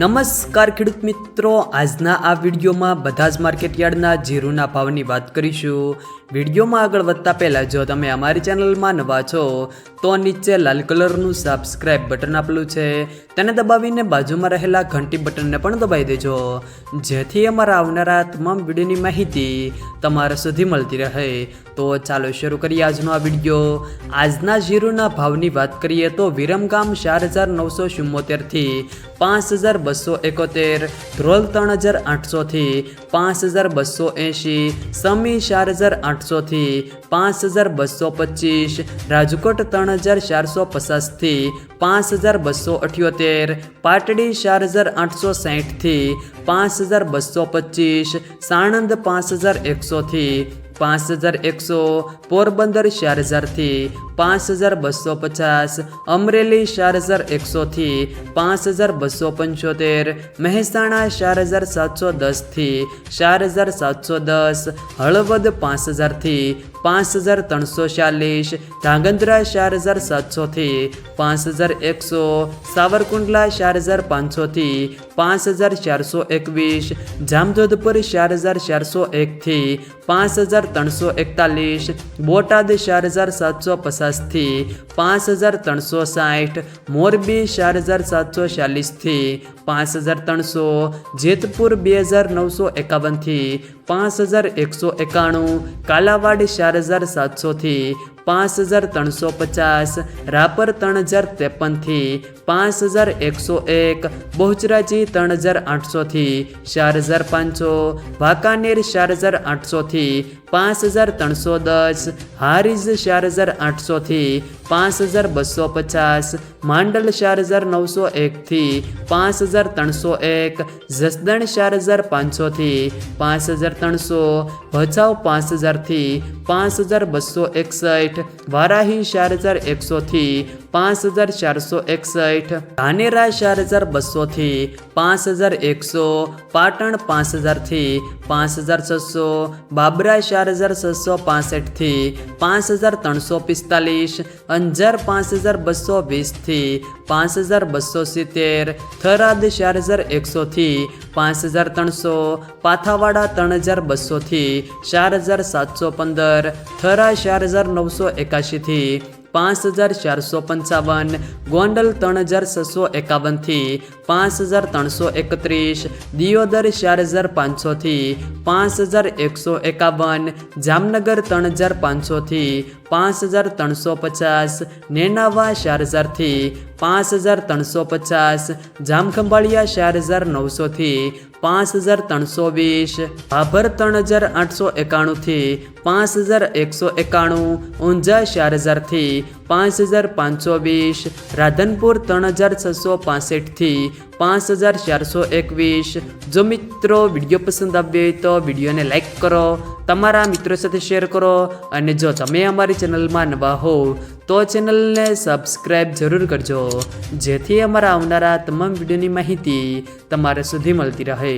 નમસ્કાર ખેડૂત મિત્રો. આજના આ વિડીયોમાં બધા જ માર્કેટ યાર્ડના જીરુના ભાવની વાત કરીશું. વિડીયોમાં આગળ વધતા પહેલાં જો તમે અમારી ચેનલમાં નવા છો, તો નીચે લાલ કલરનું સબસ્ક્રાઇબ બટન આપેલું છે. તેને દબાવીને બાજુમાં રહેલા ઘંટી બટનને પણ દબાવી દેજો. જેથી અમારા આવનારા તમામ વિડીયોની માહિતી તમારા સુધી મળતી રહે. તો ચાલો શરૂ કરીએ આજનો આ વીડિયો. આજના જીરુના ભાવની વાત કરીએ તો વિરમગામ ચાર હજાર નવસો ચુમ્મોતેરથી પાંચ હજાર બસો એકોતેર, ધ્રોલ ત્રણ હજાર આઠસોથી પાંચ હજાર બસો એંશી, સમી ચાર હજાર આઠસોથી પાંચ હજાર બસો પચીસ, રાજકોટ ત્રણ હજાર ચારસો પચાસથી પાંચ હજાર બસો અઠ્યોતેર, પાટડી ચાર હજાર આઠસો સાહીઠથી પાંચ હજાર બસો પચીસ, સાણંદ પાંચ હજાર એકસોથી પાંચ હજાર એકસો પોરબંદર ચાર હજારથી પાંચ હજાર બસો પચાસ, અમરેલી ચાર હજાર એકસોથી પાંચ હજાર બસો પંચોતેર, મહેસાણા ચાર હજાર સાતસો દસથી ચાર હજાર સાતસો દસ, હળવદ પાંચ હજારથી પાંચ હજાર ત્રણસો ચાલીસ, ધાંગધ્રા ચાર હજાર સાતસોથી પાંચ હજાર એકસો, સાવરકુંડલા ચાર હજાર પાંચસોથી પાંચ હજાર ચારસો એકવીસ, જામજોધપુર ચાર હજાર ચારસો એકથી પાંચ હજાર ત્રણસો એકતાલીસ, બોટાદ ચાર હજાર સાતસો પચાસથી પાંચ હજાર ત્રણસો સાઠ, મોરબી ચાર હજાર સાતસો ચાલીસથી પાંચ હજાર ત્રણસો, જેતપુર બે હજાર નવસો એકાવનથી પાંચ હજાર એકસો એકાણું, કાલાવાડ ચાર હજાર સાતસોથી પાંચ હજાર ત્રણસો પચાસ, રાપર ત્રણ હજાર ત્રેપનથી પાંચ હજાર એકસો એક, બહુચરાજી ત્રણ હજાર આઠસોથી ચાર હજાર પાંચસો, વાંકાનેર ચાર હજાર આઠસોથી પાંચ હજાર ત્રણસો દસ, હારીજ ચાર હજાર આઠસોથી પાંચ હજાર બસો પચાસ, માંડલ ચાર હજાર નવસો એકથી પાંચ હજાર ત્રણસો એક, જસદણ ચાર હજાર પાંચસોથી પાંચ હજાર ત્રણસો, ભચાઉ પાંચ હજારથી પાંચ હજાર બસો એકસઠ, વારાહી ચાર હજાર એકસોથી પાંચ હજાર ચારસો એકસઠ, ધાનેરા ચાર હજાર બસોથી પાંચ હજાર એકસો, પાટણ પાંચ હજારથી પાંચ હજાર છસો, બાબરા ચાર હજાર છસો પાસઠથી પાંચ હજાર ત્રણસો પિસ્તાલીસ, અંજાર પાંચ હજાર બસો વીસથી પાંચ હજાર બસો સિત્તેર, થરાદ ચાર હજાર એકસોથી પાંચ હજાર ત્રણસો, પાથાવાડા ત્રણ હજાર બસોથી ચાર હજાર સાતસો પંદર, થરા ચાર હજાર નવસો એકાશીથી પાંચ હજાર ચારસો પંચાવન. ગોંડલ ત્રણ હજાર છસો એકાવનથી પાંચ હજાર ત્રણસો એકત્રીસ, દિયોદર ચાર હજાર પાંચસોથી પાંચ હજાર એકસો એકાવન, જામનગર ત્રણ હજાર પાંચસોથી પાંચ હજાર ત્રણસો પચાસ, નેનાવા ચાર હજારથી પાંચ હજાર ત્રણસો પચાસ, જામખંભાળિયા ચાર હજાર નવસોથી પાંચ હજાર ત્રણસો વીસ, ભાભર ત્રણ હજાર આઠસો એકાણુંથી પાંચ હજાર એકસો એકાણું, ઊંઝા ચાર હજારથી પાંચ હજાર પાંચસો વીસ રાધનપુર ત્રણ હજાર છસો પાસઠથી પાંચ હજાર ચારસો એકવીસ. જો મિત્રો વીડિયો પસંદ આવ્યો હોય તો વિડીયોને લાઇક કરો, તમારા મિત્રો સાથે શેર કરો અને જો તમે અમારી ચેનલમાં નવા હો, તો ચેનલને સબસ્ક્રાઈબ જરૂર કરજો. જેથી અમારા આવનારા તમામ વિડીયોની માહિતી તમારે સુધી મળતી રહે.